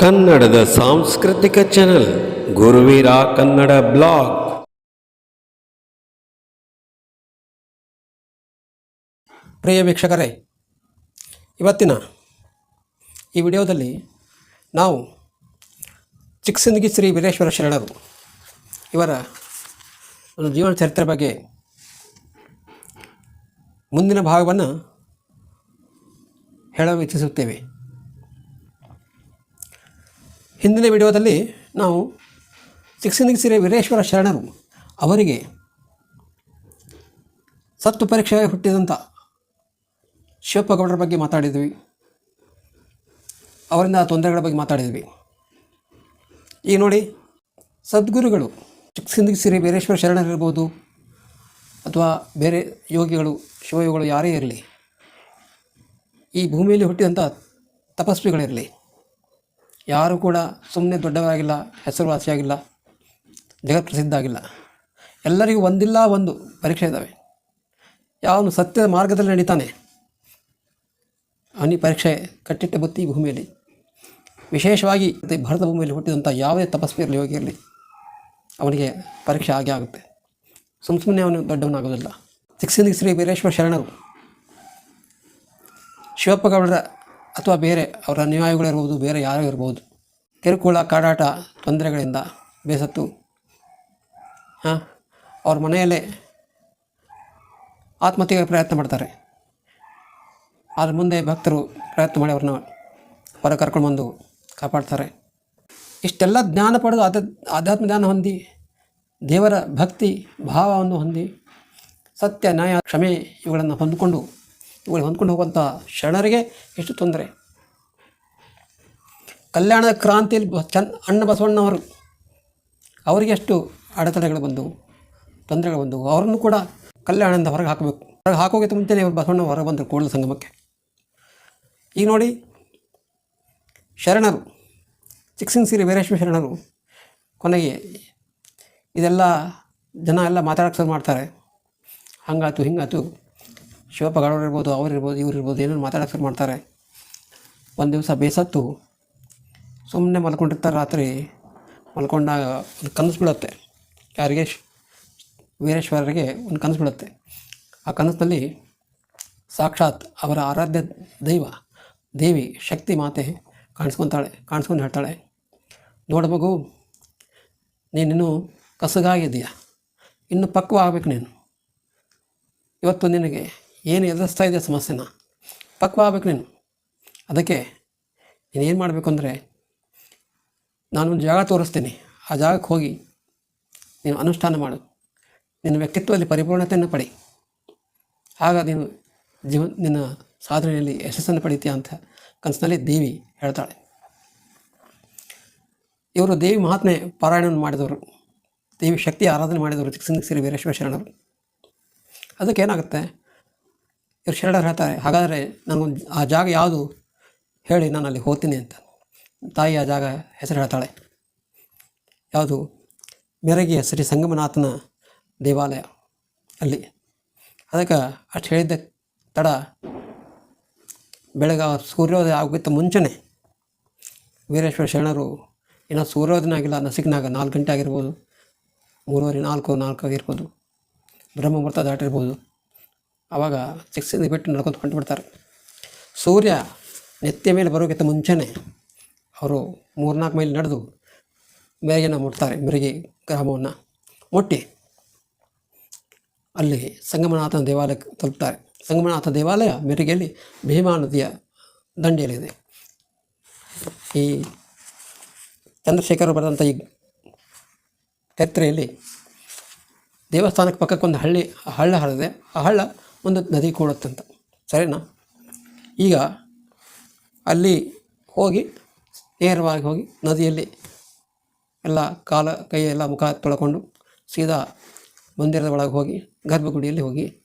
ಕನ್ನಡದ ಸಾಂಸ್ಕೃತಿಕ channel Guruveera Kannada blog ಪ್ರಿಯ ವೀಕ್ಷಕರೇ, ಇವತ್ತಿನ ಈ ವಿಡಿಯೋದಲ್ಲಿ ನಾವು ಚಿಕ್ಕಸಿಂದಗಿ ಶ್ರೀ ವೀರೇಶ್ವರ ಶರಣರು, ಇವರ ಒಂದು ಜೀವನ ಚರಿತ್ರೆ ಬಗ್ಗೆ ಮುಂದಿನ ಭಾಗವನ್ನು ಹೇಳಲು ಇಚ್ಛಿಸುತ್ತೇವೆ. ಹಿಂದಿನ ವಿಡಿಯೋದಲ್ಲಿ ನಾವು ಶ್ರೀ ವೀರೇಶ್ವರ ಶರಣರು ಅವರಿಗೆ ಸತ್ತು ಪರೀಕ್ಷೆಗೆ ಹುಟ್ಟಿದಂಥ ಶಿವಪ್ಪಗೌಡರ ಬಗ್ಗೆ ಮಾತಾಡಿದ್ವಿ. ಅವರಿಂದ ತೊಂದರೆಗಳ ಬಗ್ಗೆ ಮಾತಾಡಿದ್ವಿ. ಈಗ ನೋಡಿ, ಸದ್ಗುರುಗಳು ಶ್ರೀ ವೀರೇಶ್ವರ ಶರಣರಿರ್ಬೋದು ಅಥವಾ ಬೇರೆ ಯೋಗಿಗಳು, ಶಿವಯೋಗಿಗಳು ಯಾರೇ ಇರಲಿ, ಈ ಭೂಮಿಯಲ್ಲಿ ಹುಟ್ಟಿದಂಥ ತಪಸ್ವಿಗಳಿರಲಿ ಯಾರೂ ಕೂಡ ಸುಮ್ಮನೆ ದೊಡ್ಡವರಾಗಿಲ್ಲ, ಹೆಸರುವಾಸಿಯಾಗಿಲ್ಲ ಜಗತ್ಪ್ರಸಿದ್ಧ ಆಗಿಲ್ಲ. ಎಲ್ಲರಿಗೂ ಒಂದಿಲ್ಲ, ಒಂದು ಪರೀಕ್ಷೆ ಇದ್ದಾವೆ ಯಾವನು ಸತ್ಯದ ಮಾರ್ಗದಲ್ಲಿ ನಡೀತಾನೆ ಅವನಿ ಪರೀಕ್ಷೆ ಕಟ್ಟಿಟ್ಟ ಬುತ್ತಿ ಭೂಮಿಯಲ್ಲಿ. ವಿಶೇಷವಾಗಿ ಭಾರತ ಭೂಮಿಯಲ್ಲಿ ಹುಟ್ಟಿದಂಥ ಯಾವುದೇ ತಪಸ್ವಿ ಇರಲಿ ಯೋಗಿ ಇರಲಿ ಅವನಿಗೆ ಪರೀಕ್ಷೆ ಆಗೇ ಆಗುತ್ತೆ. ಸುಮ್ಮ ಸುಮ್ಮನೆ ಅವನು ದೊಡ್ಡವನಾಗೋದಿಲ್ಲ. ಚಿಕ್ಕಸಿಂದಗಿ ಶ್ರೀ ವೀರೇಶ್ವರ ಶರಣರು. ಶಿವಪ್ಪಗೌಡರ ಅಥವಾ ಬೇರೆ ಅವರ ಅನುಯಾಯಿಗಳಿರ್ಬೋದು ಬೇರೆ ಯಾರೋ ಇರ್ಬೋದು. ಕಿರುಕುಳ, ಕಾಡಾಟ, ತೊಂದರೆಗಳಿಂದ ಬೇಸತ್ತು. ಹಾಂ, ಅವ್ರ ಮನೆಯಲ್ಲೇ ಆತ್ಮಹತ್ಯೆಗೆ ಪ್ರಯತ್ನ ಮಾಡ್ತಾರೆ. ಅದ್ರ ಮುಂದೆ ಭಕ್ತರು ಪ್ರಯತ್ನ ಮಾಡಿ ಅವ್ರನ್ನ ಹೊರ ಕರ್ಕೊಂಡು ಬಂದು ಕಾಪಾಡ್ತಾರೆ. ಇಷ್ಟೆಲ್ಲ ಜ್ಞಾನ ಪಡೆದು ಅದ ಆಧ್ಯಾತ್ಮ ಜ್ಞಾನ ಹೊಂದಿ, ದೇವರ ಭಕ್ತಿ, ಭಾವವನ್ನು ಹೊಂದಿ, ಸತ್ಯ, ನ್ಯಾಯ, ಕ್ಷಮೆ ಇವುಗಳನ್ನು ಹೊಂದಿಕೊಂಡು ಇವುಗಳು ಹೊಂದ್ಕೊಂಡು ಹೋಗುವಂಥ ಶರಣರಿಗೆ ಎಷ್ಟು ತೊಂದರೆ. ಕಲ್ಯಾಣದ ಕ್ರಾಂತಿಯಲ್ಲಿ ಚನ್ ಅಣ್ಣ ಬಸವಣ್ಣವರು ಅವರಿಗೆ ಎಷ್ಟು ಅಡೆತಡೆಗಳು ಬಂದವು, ತೊಂದರೆಗಳು ಬಂದವು. ಅವರನ್ನು ಕೂಡ ಕಲ್ಯಾಣದಿಂದ ಹೊರಗೆ ಹಾಕಬೇಕು. ಹೊರಗೆ ಹಾಕೋಗಿಂತ ಮುಂಚೆನೇ ಇವರು ಬಸವಣ್ಣ ಹೊರಗೆ ಬಂದರು ಕೂಡಲ ಸಂಗಮಕ್ಕೆ. ಈಗ ನೋಡಿ, ಶರಣರು ಚಿಕ್ಕಸಿಂಗ್ ಸಿರಿ ವೀರೇಶ್ವರ ಶರಣರು ಕೊನೆಗೆ ಇದೆಲ್ಲ ಜನ ಎಲ್ಲ ಮಾತಾಡಕ್ಕೆ ಶುರು ಮಾಡ್ತಾರೆ. ಹಂಗಾತು ಹಿಂಗಾತು ಶಿವಪ್ಪ ಅವ್ರು ಇರ್ಬೋದು ಅವರಿರ್ಬೋದು ಇವ್ರು ಇರ್ಬೋದು ಏನೇನು ಮಾತಾಡೋಕೆ ಶುರು ಮಾಡ್ತಾರೆ. ಒಂದು ದಿವಸ ಬೇಸತ್ತು ಸುಮ್ಮನೆ ಮಲ್ಕೊಂಡಿರ್ತಾರೆ ರಾತ್ರಿ. ಮಲ್ಕೊಂಡಾಗ ಒಂದು ಕನಸು ಬೀಳುತ್ತೆ. ಯಾರಿಗೆ? ವೀರೇಶ್ವರರಿಗೆ ಒಂದು ಕನಸು ಬೀಳುತ್ತೆ. ಆ ಕನಸಿನಲ್ಲಿ ಸಾಕ್ಷಾತ್ ಅವರ ಆರಾಧ್ಯ ದೈವ, ದೇವಿ ಶಕ್ತಿ ಮಾತೆ ಕಾಣಿಸ್ಕೊತಾಳೆ, ಕಾಣಿಸ್ಕೊಂಡು ಹೇಳ್ತಾಳೆ. ನೋಡು ಮಗು, ನೀನಿನ್ನೂ ಕಸಗಾಗಿದೆಯಾ ಇನ್ನು ಪಕ್ವ ಆಗಬೇಕು ನೀನು. ಇವತ್ತು ನಿನಗೆ ಏನು ಎದುರಿಸ್ತಾ ಇದೆ ಸಮಸ್ಯೆನ? ಪಕ್ವ ಆಗಬೇಕು ನೀನು. ಅದಕ್ಕೆ ನೀನೇನು ಮಾಡಬೇಕು ಅಂದರೆ ನಾನೊಂದು ಜಾಗ ತೋರಿಸ್ತೀನಿ. ಆ ಜಾಗಕ್ಕೆ ಹೋಗಿ ನೀನು ಅನುಷ್ಠಾನ ಮಾಡು. ನಿನ್ನ ವ್ಯಕ್ತಿತ್ವದಲ್ಲಿ ಪರಿಪೂರ್ಣತೆಯನ್ನು ಪಡಿ. ಆಗ ನೀನು ಜೀವ, ನಿನ್ನ ಸಾಧನೆಯಲ್ಲಿ ಯಶಸ್ಸನ್ನು ಪಡಿತೀಯ ಅಂತ ಕನಸಿನಲ್ಲಿ ದೇವಿ ಹೇಳ್ತಾಳೆ. ಇವರು ದೇವಿ ಮಹಾತ್ಮೆ ಪಾರಾಯಣವನ್ನು ಮಾಡಿದವರು. ದೇವಿ ಶಕ್ತಿ ಆರಾಧನೆ ಮಾಡಿದವರು ಶ್ರೀ ವೀರೇಶ್ವರ ಶರಣರು. ಅದಕ್ಕೆ ಏನಾಗುತ್ತೆ? ಶರಣರು ಹೇಳ್ತಾರೆ, ಹಾಗಾದರೆ ನನಗೊಂದು ಆ ಜಾಗ ಯಾವುದು ಹೇಳಿ ನಾನು ಅಲ್ಲಿ ಹೋಗ್ತೀನಿ ಅಂತ. ತಾಯಿ ಆ ಜಾಗ ಹೆಸರು ಹೇಳ್ತಾಳೆ. ಯಾವುದು? ಮೆರಗಿಯ ಶ್ರೀ ಸಂಗಮನಾಥನ ದೇವಾಲಯ ಅಲ್ಲಿ. ಅದಕ್ಕೆ ಅಷ್ಟು ಹೇಳಿದ್ದ ತಡ ಬೆಳಗ್ಗೆ ಸೂರ್ಯೋದಯ ಆಗೋಕ್ಕಿಂತ ಮುಂಚೆನೇ ವೀರೇಶ್ವರ ಶರಣರು ಇನ್ನೂ ಸೂರ್ಯೋದಯ ಆಗಿಲ್ಲ, ನಸಿಕ್ನಾಗ ನಾಲ್ಕು ಗಂಟೆ ಆಗಿರ್ಬೋದು, ಮೂರುವರೆ ನಾಲ್ಕು ನಾಲ್ಕು ಆಗಿರ್ಬೋದು, ಬ್ರಹ್ಮಮುಹೂರ್ತ ದಾಟಿರ್ಬೋದು. ಆವಾಗ ಸಿಕ್ಸಿಂದ ಬಿಟ್ಟು ನಡ್ಕೊಂಡು ಹೊಂಟುಬಿಡ್ತಾರೆ ಸೂರ್ಯ ನೆತ್ತಿಯ ಮೇಲೆ ಬರೋಕ್ಕಿಂತ ಮುಂಚೆನೇ ಅವರು ಮೂರ್ನಾಲ್ಕು ಮೈಲಿ ನಡೆದು ಮೇರೆಗೆನ ಮುಟ್ತಾರೆ, ಮೆರುಗಿ ಗ್ರಾಮವನ್ನು ಮುಟ್ಟಿ ಅಲ್ಲಿ ಸಂಗಮನಾಥನ ದೇವಾಲಯಕ್ಕೆ ತಲುಪ್ತಾರೆ. ಸಂಗಮನಾಥ ದೇವಾಲಯ ಮೆರುಗೆಯಲ್ಲಿ ಭೀಮಾ ನದಿಯ ದಂಡೆಯಲ್ಲಿದೆ. ಈ ಚಂದ್ರಶೇಖರ್ ಬರೆದಂಥ ಈ ಚರಿತ್ರೆಯಲ್ಲಿ ದೇವಸ್ಥಾನಕ್ಕೆ ಪಕ್ಕಕ್ಕೆ ಒಂದು ಹಳ್ಳಿ ಹಳ್ಳ ಹರಿದೆ ಆ ಹಳ್ಳ ಒಂದು ನದಿ ಕೂಡುತ್ತಂತ. ಸರಿನಾ? ಈಗ ಅಲ್ಲಿ ಹೋಗಿ ನೇರವಾಗಿ ಹೋಗಿ ನದಿಯಲ್ಲಿ ಎಲ್ಲ ಕಾಲ ಕೈ ಎಲ್ಲ ಮುಖ ತೊಳ್ಕೊಂಡು ಸೀದಾ ಮಂದಿರದ ಒಳಗೆ ಹೋಗಿ ಗರ್ಭಗುಡಿಯಲ್ಲಿ ಹೋಗಿ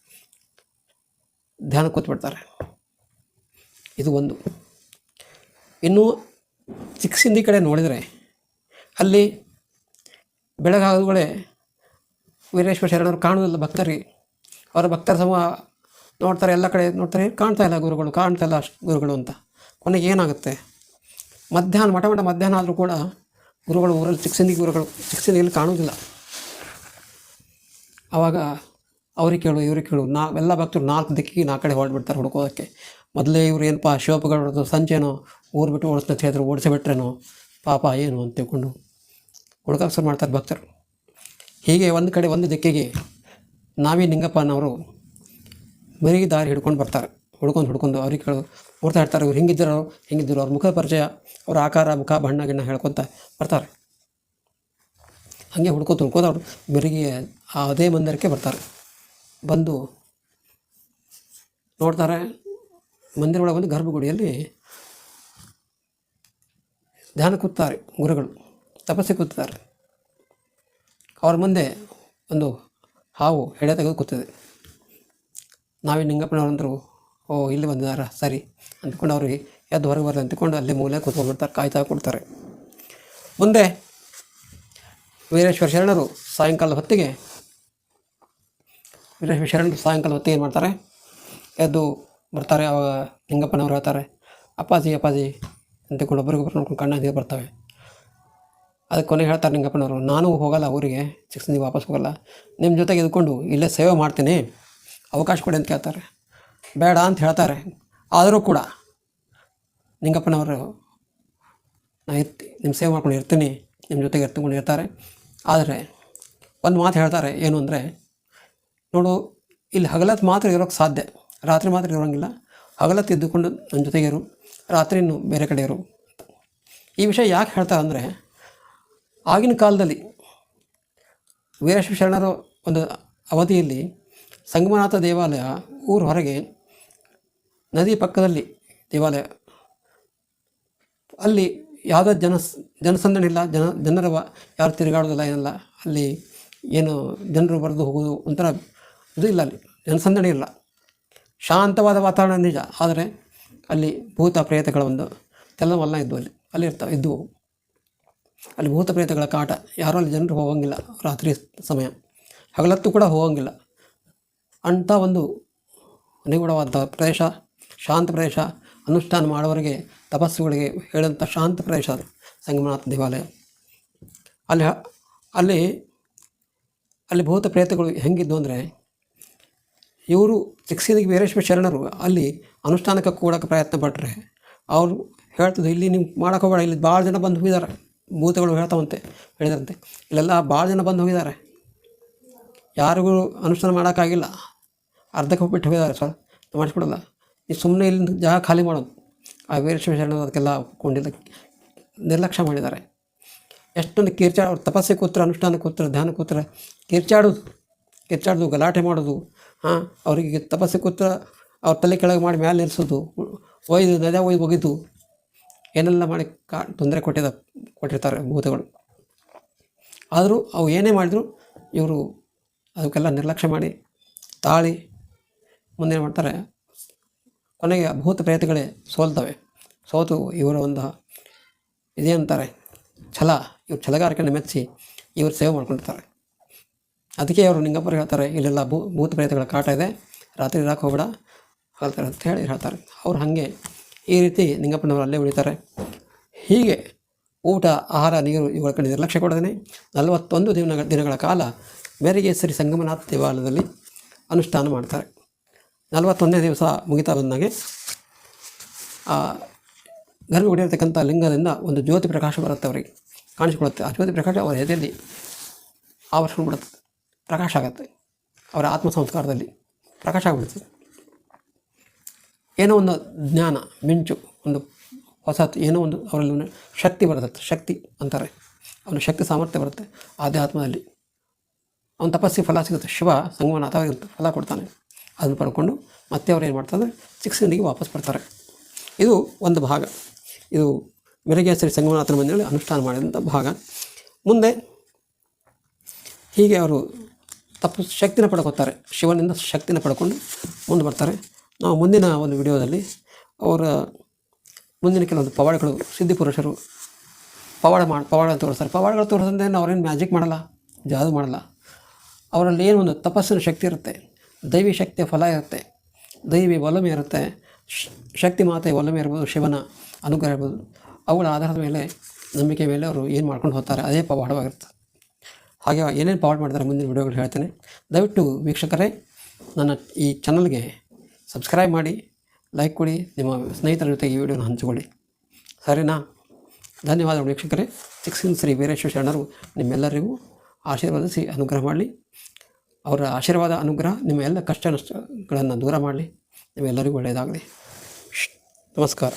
ಧ್ಯಾನ ಕೂತ್ಬಿಡ್ತಾರೆ. ಇದು ಒಂದು. ಇನ್ನು ಚಿಕ್ಕಸಿಂದಿ ಕಡೆ ನೋಡಿದರೆ ಅಲ್ಲಿ ಬೆಳಗಾಗುಗಳೇ ವೀರೇಶ್ವರ ಶರಣರು ಕಾಣುವುದಿಲ್ಲ ಭಕ್ತರಿಗೆ. ಅವರ ಭಕ್ತರ ಸಮೂಹ ನೋಡ್ತಾರೆ, ಎಲ್ಲ ಕಡೆ ನೋಡ್ತಾರೆ ಕಾಣ್ತಾ ಇಲ್ಲ ಗುರುಗಳು, ಕಾಣ್ತಾ ಇಲ್ಲ ಗುರುಗಳು ಅಂತ. ಕೊನೆಗೆ ಏನಾಗುತ್ತೆ? ಮಧ್ಯಾಹ್ನ, ಮಠ ಮಠ ಮಧ್ಯಾಹ್ನ ಆದರೂ ಕೂಡ ಗುರುಗಳು ಊರಲ್ಲಿ ಶಿಕ್ಷಣಿ ಗುರುಗಳು ಶಿಕ್ಷಣಿಯಲ್ಲಿ ಕಾಣೋದಿಲ್ಲ ಆವಾಗ ಅವ್ರಿಗೆ ಕೇಳು, ಇವ್ರಿಗೆ ಕೇಳು, ನಾ, ಎಲ್ಲ ಭಕ್ತರು ನಾಲ್ಕು ದಿಕ್ಕಿಗೆ ನಾಲ್ಕು ಕಡೆ ಹೊರಡ್ಬಿಡ್ತಾರೆ ಹುಡುಕೋದಕ್ಕೆ. ಮೊದಲೇ ಇವ್ರು ಏನಪ್ಪ ಶಿವಪ್ಪಗಳದ್ದು ಸಂಜೆನೋ, ಊರು ಬಿಟ್ಟು ಓಡಿಸ್ತಾ ಹೇಳಿದ್ರು ಓಡಿಸಿಬಿಟ್ರೇನೋ, ಪಾಪ ಏನು ಅಂತ ತಿಳ್ಕೊಂಡು ಹುಡುಕಾಕ್ಸರು ಮಾಡ್ತಾರೆ ಭಕ್ತರು. ಹೀಗೆ ಒಂದು ಕಡೆ, ಒಂದು ದಿಕ್ಕಿಗೆ ನಾವೇ ನಿಂಗಪ್ಪನವರು ಮರಿಗೆ ದಾರಿ ಹಿಡ್ಕೊಂಡು ಬರ್ತಾರೆ. ಹುಡ್ಕೊಂಡು ಹುಡ್ಕೊಂಡು ಅವ್ರಿಗೆ ಕೇಳು ನೋಡ್ತಾ ಇರ್ತಾರೆ. ಇವ್ರು ಹಿಂಗಿದ್ದರು ಹಿಂಗಿದ್ದರು ಅವ್ರ ಮುಖ ಪರಿಚಯ, ಅವ್ರ ಆಕಾರ, ಮುಖ, ಬಣ್ಣ, ಗಿಣ್ಣ ಹೇಳ್ಕೊತ ಬರ್ತಾರೆ. ಹಾಗೆ ಹುಡ್ಕೋತ ಹುಡ್ಕೋದು ಅವರು ಮೆರಿಗೆ ಅದೇ ಮಂದಿರಕ್ಕೆ ಬರ್ತಾರೆ. ಬಂದು ನೋಡ್ತಾರೆ ಮಂದಿರ ಒಳಗೆ ಬಂದು ಗರ್ಭಗುಡಿಯಲ್ಲಿ ಧ್ಯಾನ ಕೂತಾರೆ ಗುರುಗಳು, ತಪಸ್ಸೆ ಕೂತಾರೆ ಅವ್ರ ಮುಂದೆ ಒಂದು ಹಾವು ಎಡೆ ತೆಗೆದು ಕೂತಿದೆ ನಾವೇ ನಿಂಗಪ್ಪನವ್ರಂದ್ರು, ಓ, ಇಲ್ಲಿ ಬಂದಿದಾರ, ಸರಿ, ಅಂದ್ಕೊಂಡು ಅವ್ರಿಗೆ ಎದ್ದು ಹೊರಗೆ ಬರಲಿ ಅಂದ್ಕೊಂಡು ಅಲ್ಲಿ ಮೂಲೆ ಕೂತ್ಕೊಂಡ್ಬಿಡ್ತಾರೆ ಕಾಯ್ತಾ ಕೊಡ್ತಾರೆ. ಮುಂದೆ ವೀರೇಶ್ವರ ಶರಣರು ಸಾಯಂಕಾಲದ ಹೊತ್ತಿಗೆ, ವೀರೇಶ್ವರ ಶರಣರು ಸಾಯಂಕಾಲ ಹೊತ್ತಿಗೆ ಏನು ಮಾಡ್ತಾರೆ? ಎದ್ದು ಬರ್ತಾರೆ, ಅವಾಗ ನಿಂಗಪ್ಪನವ್ರು ಹೇಳ್ತಾರೆ, ಅಪ್ಪಾಜಿ ಅಪ್ಪಾಜಿ ಅಂತಕೊಂಡು ಒಬ್ರಿಗೊಬ್ರು ನೋಡ್ಕೊಂಡು ಕಣ್ಣ ನೀರು ಬರ್ತವೆ. ಅದಕ್ಕೆ ಕೊನೆಗೆ ಹೇಳ್ತಾರೆ ನಿಂಗಪ್ಪನವರು ನಾನು ಹೋಗಲ್ಲ ಊರಿಗೆ ನೀವು ವಾಪಸ್ ಹೋಗಲ್ಲ. ನಿಮ್ಮ ಜೊತೆಗೆ ಇದ್ಕೊಂಡು ಇಲ್ಲೇ ಸೇವೆ ಮಾಡ್ತೀನಿ. ಅವಕಾಶ ಕೊಡಿ ಅಂತ ಕೇಳ್ತಾರೆ ಬೇಡ ಅಂತ ಹೇಳ್ತಾರೆ. ಆದರೂ ಕೂಡ ನಿಂಗಪ್ಪನವರು ನಾನು ಇರ್ತಿ ನಿಮ್ಮ ಸೇವೆ ಮಾಡ್ಕೊಂಡು ಇರ್ತೀನಿ. ನಿಮ್ಮ ಜೊತೆಗೆ ಎತ್ತಿಕೊಂಡು ಇರ್ತಾರೆ. ಆದರೆ ಒಂದು ಮಾತು ಹೇಳ್ತಾರೆ, ಏನು ಅಂದರೆ, ನೋಡು, ಇಲ್ಲಿ ಹಗಲತ್ತು ಮಾತ್ರ ಇರೋಕ್ಕೆ ಸಾಧ್ಯ. ರಾತ್ರಿ ಮಾತ್ರ ಇರೋಂಗಿಲ್ಲ. ಹಗಲತ್ತು ಇದ್ದುಕೊಂಡು ನನ್ನ ಜೊತೆಗೆ ಇರು. ರಾತ್ರಿ ಇನ್ನು ಬೇರೆ ಕಡೆ ಇರು. ಈ ವಿಷಯ ಯಾಕೆ ಹೇಳ್ತಾರೆ ಅಂದರೆ ಆಗಿನ ಕಾಲದಲ್ಲಿ ವೀರಶ್ವ ಶರಣರ ಒಂದು ಅವಧಿಯಲ್ಲಿ ಸಂಗಮನಾಥ ದೇವಾಲಯ ಊರ ಹೊರಗೆ ನದಿ ಪಕ್ಕದಲ್ಲಿ ದೇವಾಲಯ. ಅಲ್ಲಿ ಯಾವುದೇ ಜನ ಜನಸಂದಣಿ ಇಲ್ಲ, ಜನ ಜನರ ಯಾರು ತಿರುಗಾಡೋದಿಲ್ಲ ಏನಲ್ಲ. ಅಲ್ಲಿ ಏನು ಜನರು ಬರೆದು ಹೋಗೋದು ಒಂಥರ ಇದು ಇಲ್ಲ ಅಲ್ಲಿ, ಜನಸಂದಣಿ ಇಲ್ಲ. ಶಾಂತವಾದ ವಾತಾವರಣ ನಿಜ, ಆದರೆ ಅಲ್ಲಿ ಭೂತ ಪ್ರೇತಗಳ ಒಂದು ತೆಲ್ಲವಲ್ಲ ಇದ್ವು ಅಲ್ಲಿ ಅಲ್ಲಿ ಇರ್ತಾವೆ ಇದ್ದವು. ಅಲ್ಲಿ ಭೂತ ಪ್ರೇತಗಳ ಕಾಟ, ಯಾರೂ ಅಲ್ಲಿ ಜನರು ಹೋಗೋಂಗಿಲ್ಲ ರಾತ್ರಿ ಸಮಯ. ಹಗಲತ್ತು ಕೂಡ ಹೋಗಂಗಿಲ್ಲ. ಅಂಥ ಒಂದು ನಿಗೂಢವಾದ ಪ್ರದೇಶ ಶಾಂತ ಪ್ರದೇಶ ಅನುಷ್ಠಾನ ಮಾಡೋವರಿಗೆ ತಪಸ್ಸುಗಳಿಗೆ ಹೇಳಿದಂಥ ಶಾಂತ ಪ್ರದೇಶ ಅದು ಸಂಗಮನಾಥ ದೇವಾಲಯ. ಅಲ್ಲಿ ಅಲ್ಲಿ ಅಲ್ಲಿ ಭೂತ ಪ್ರೇತಗಳು ಹೆಂಗಿದ್ದು ಅಂದರೆ, ಇವರು ಚಿಕ್ಸಿದಿಗೆ ವೀರೇಶ್ವರ ಶರಣರು ಅಲ್ಲಿ ಅನುಷ್ಠಾನಕ್ಕೆ ಕೂಡಕ್ಕೆ ಪ್ರಯತ್ನ ಪಟ್ಟರೆ ಅವರು ಹೇಳ್ತಿದು ಇಲ್ಲಿ ನಿಮ್ಗೆ ಮಾಡಕ್ಕೆ ಹೋಗಬೇಡ, ಇಲ್ಲಿ ಭಾಳ ಜನ ಬಂದು ಹೋಗಿದ್ದಾರೆ. ಭೂತಗಳು ಹೇಳ್ತಾವಂತೆ, ಹೇಳಿದಂತೆ. ಇಲ್ಲೆಲ್ಲ ಭಾಳ ಜನ ಬಂದು ಹೋಗಿದ್ದಾರೆ ಯಾರಿಗೂ ಅನುಷ್ಠಾನ ಮಾಡೋಕ್ಕಾಗಿಲ್ಲ. ಅರ್ಧಕ್ಕೆ ಹೋಗ್ಬಿಟ್ಟು ಹೋಗಿದ್ದಾರೆ ಸರ್ ಮಾಡಿಸ್ಕೊಡಲ್ಲ ನೀವು ಸುಮ್ಮನೆ ಇಲ್ಲಿ ಜಾಗ ಖಾಲಿ ಮಾಡೋದು. ಆ ಶರಣರು ಅದಕ್ಕೆಲ್ಲ ಕೊಂಡಿಲ್ಲ ನಿರ್ಲಕ್ಷ್ಯ ಮಾಡಿದ್ದಾರೆ. ಎಷ್ಟೊಂದು ಕಿರ್ಚಾಡ ತಪಸ್ಸೆ ಕೂತ್ರ, ಅನುಷ್ಠಾನ ಕೂತ್ರ, ಧ್ಯಾನ ಕೂತ್ರೆ, ಕಿರ್ಚಾಡೋದು. ಕಿರ್ಚಾಡೋದು, ಗಲಾಟೆ ಮಾಡೋದು. ಹಾಂ, ಅವರಿಗೆ ತಪಸ್ಸೆ ಕೂತ್ರ, ಅವ್ರ ತಲೆ ಕೆಳಗೆ ಮಾಡಿ ಮ್ಯಾಲೆ ನಿಲ್ಲಿಸೋದು ಒಯ್ದು, ನದ ಒಯ್ದು ಒಗಿದು ಏನೆಲ್ಲ ಮಾಡಿ ಕಾ ತೊಂದರೆ ಕೊಟ್ಟಿದ ಕೊಟ್ಟಿರ್ತಾರೆ ಭೂತಗಳು. ಆದರೂ ಅವು ಏನೇ ಮಾಡಿದ್ರು ಇವರು ಅದಕ್ಕೆಲ್ಲ ನಿರ್ಲಕ್ಷ್ಯ ಮಾಡಿ ತಾಳಿ ಮುಂದೇನು ಮಾಡ್ತಾರೆ. ಕೊನೆಗೆ ಭೂತ ಪ್ರೇತಗಳೇ ಸೋಲ್ತವೆ. ಸೋತು ಇವರ ಒಂದು ಇದೇಂತಾರೆ ಛಲ, ಇವ್ರು ಛಲಗಾರಿಕೆಯನ್ನು ಮೆಚ್ಚಿ ಇವರು ಸೇವೆ ಮಾಡ್ಕೊಂಡಿರ್ತಾರೆ. ಅದಕ್ಕೆ ಅವರು ನಿಂಗಪ್ಪರು ಹೇಳ್ತಾರೆ, ಇಲ್ಲೆಲ್ಲ ಭೂ ಭೂತ ಪ್ರೇತಗಳ ಕಾಟ ಇದೆ, ರಾತ್ರಿ ಇರಕ್ಕೆ ಹೋಗ್ಬೇಡ ಹೇಳ್ತಾರೆ ಅಂತ ಹೇಳಿ ಹೇಳ್ತಾರೆ. ಅವ್ರು ಹಾಗೆ ಈ ರೀತಿ ನಿಂಗಪ್ಪನವರು ಅಲ್ಲೇ ಉಳಿತಾರೆ. ಹೀಗೆ ಊಟ, ಆಹಾರ, ನೀರು ಇವುಗಳ ಕಡೆ ನಿರ್ಲಕ್ಷ್ಯ ಕೊಡದೇ ನಲವತ್ತೊಂದು ದಿನ, ದಿನಗಳ ಕಾಲ ಬೇರೆಗೆ ಸರಿ ಸಂಗಮನಾಥ ದೇವಾಲಯದಲ್ಲಿ ಅನುಷ್ಠಾನ ಮಾಡ್ತಾರೆ. ನಲವತ್ತೊಂದನೇ ದಿವಸ ಮುಗಿತಾ ಬಂದಾಗೆ ಆ ಗರ್ಭಗುಡಿ ಇರತಕ್ಕಂಥ ಲಿಂಗದಿಂದ ಒಂದು ಜ್ಯೋತಿ ಪ್ರಕಾಶ ಬರುತ್ತೆ ಅವರಿಗೆ. ಕಾಣಿಸಿಕೊಳ್ಳುತ್ತೆ. ಆ ಜ್ಯೋತಿ ಪ್ರಕಾಶ ಅವರ ಎದೆಯಲ್ಲಿ ಆವರಿಸ್ಕೊಂಡ್ಬಿಡುತ್ತೆ ಪ್ರಕಾಶ ಆಗುತ್ತೆ. ಅವರ ಆತ್ಮ ಸಂಸ್ಕಾರದಲ್ಲಿ ಪ್ರಕಾಶ ಆಗಿಬಿಡುತ್ತೆ. ಏನೋ ಒಂದು ಜ್ಞಾನ, ಮಿಂಚು, ಒಂದು ಹೊಸತು ಏನೋ ಒಂದು ಅವರಲ್ಲಿ ಶಕ್ತಿ ಬರುತ್ತೆ. ಶಕ್ತಿ ಅಂತಾರೆ. ಅವನ ಶಕ್ತಿ ಸಾಮರ್ಥ್ಯ ಬರುತ್ತೆ. ಆಧ್ಯಾತ್ಮದಲ್ಲಿ ಅವನ ತಪಸ್ಸಿ ಫಲ ಸಿಗುತ್ತೆ. ಶಿವ ಸಂಗಮನಾಥ ಅವ್ರಿಗೆ ಫಲ ಕೊಡ್ತಾನೆ. ಅದನ್ನು ಪಡ್ಕೊಂಡು ಮತ್ತೆ ಅವ್ರು ಏನು ಮಾಡ್ತಾರೆ? ಶಿಕ್ಷಣಿಗೆ ವಾಪಸ್ ಬರ್ತಾರೆ. ಇದು ಒಂದು ಭಾಗ. ಇದು ಮೆರಗೆ ಶ್ರೀ ಸಂಗಮನಾಥನ ಮಂದಿರಲ್ಲಿ ಅನುಷ್ಠಾನ ಮಾಡಿದಂಥ ಭಾಗ. ಮುಂದೆ ಹೀಗೆ ಅವರು ತಪ್ಪು ಶಕ್ತಿನ ಪಡ್ಕೋತಾರೆ. ಶಿವನಿಂದ ಶಕ್ತಿನ ಪಡ್ಕೊಂಡು ಮುಂದೆ ಬರ್ತಾರೆ. ನಾವು ಮುಂದಿನ ಒಂದು ವಿಡಿಯೋದಲ್ಲಿ ಅವರ ಮುಂದಿನ ಕೆಲವೊಂದು ಪವಾಡಗಳು, ಸಿದ್ಧಿ ಪುರುಷರು, ಪವಾಡ ಮಾಡಿ ಪವಾಡ ತೋರಿಸ್ತಾರೆ. ಪವಾಡಗಳು ತೋರಿಸಂದ್ರೆ ಅವ್ರೇನು ಮ್ಯಾಜಿಕ್ ಮಾಡಲ್ಲ, ಜಾದು ಮಾಡಲ್ಲ. ಅವರಲ್ಲಿ ಏನು ಒಂದು ತಪಸ್ಸಿನ ಶಕ್ತಿ ಇರುತ್ತೆ, ದೈವಿ ಶಕ್ತಿಯ ಫಲ ಇರುತ್ತೆ, ದೈವಿ ಒಲಮೆ ಇರುತ್ತೆ ಶಕ್ತಿ ಮಾತೆ ಒಲಮೆ ಇರ್ಬೋದು, ಶಿವನ ಅನುಗ್ರಹ ಇರ್ಬೋದು. ಅವುಗಳ ಆಧಾರದ ಮೇಲೆ, ನಂಬಿಕೆ ಮೇಲೆ ಅವರು ಏನು ಮಾಡ್ಕೊಂಡು ಹೋಗ್ತಾರೆ, ಅದೇ ಪವಾಡವಾಗಿರುತ್ತೆ. ಹಾಗೆ ಏನೇನು ಪವಾಡ ಮಾಡ್ತಾರೆ ಮುಂದಿನ ವಿಡಿಯೋಗಳು ಹೇಳ್ತೇನೆ. ದಯವಿಟ್ಟು ವೀಕ್ಷಕರೇ, ನನ್ನ ಈ ಚಾನಲ್ಗೆ ಸಬ್ಸ್ಕ್ರೈಬ್ ಮಾಡಿ ಲೈಕ್ ಕೊಡಿ, ನಿಮ್ಮ ಸ್ನೇಹಿತರ ಜೊತೆಗೆ ಈ ವಿಡಿಯೋನ ಹಂಚಿಕೊಳ್ಳಿ. ಸರಿನಾ? ಧನ್ಯವಾದಗಳು ವೀಕ್ಷಕರೇ. ಚಿಕ್ಸಿನ್ ಶ್ರೀ ವೀರೇಶ್ವರ ಶರಣರು ನಿಮ್ಮೆಲ್ಲರಿಗೂ ಆಶೀರ್ವಾದಿಸಿ, ಅನುಗ್ರಹ ಮಾಡಲಿ. ಅವರ ಆಶೀರ್ವಾದ, ಅನುಗ್ರಹ ನಿಮ್ಮ ಎಲ್ಲ ಕಷ್ಟ ನಷ್ಟಗಳನ್ನು ದೂರ ಮಾಡಲಿ. ನಿಮ್ಮೆಲ್ಲರಿಗೂ ಒಳ್ಳೆಯದಾಗಲಿ. ನಮಸ್ಕಾರ.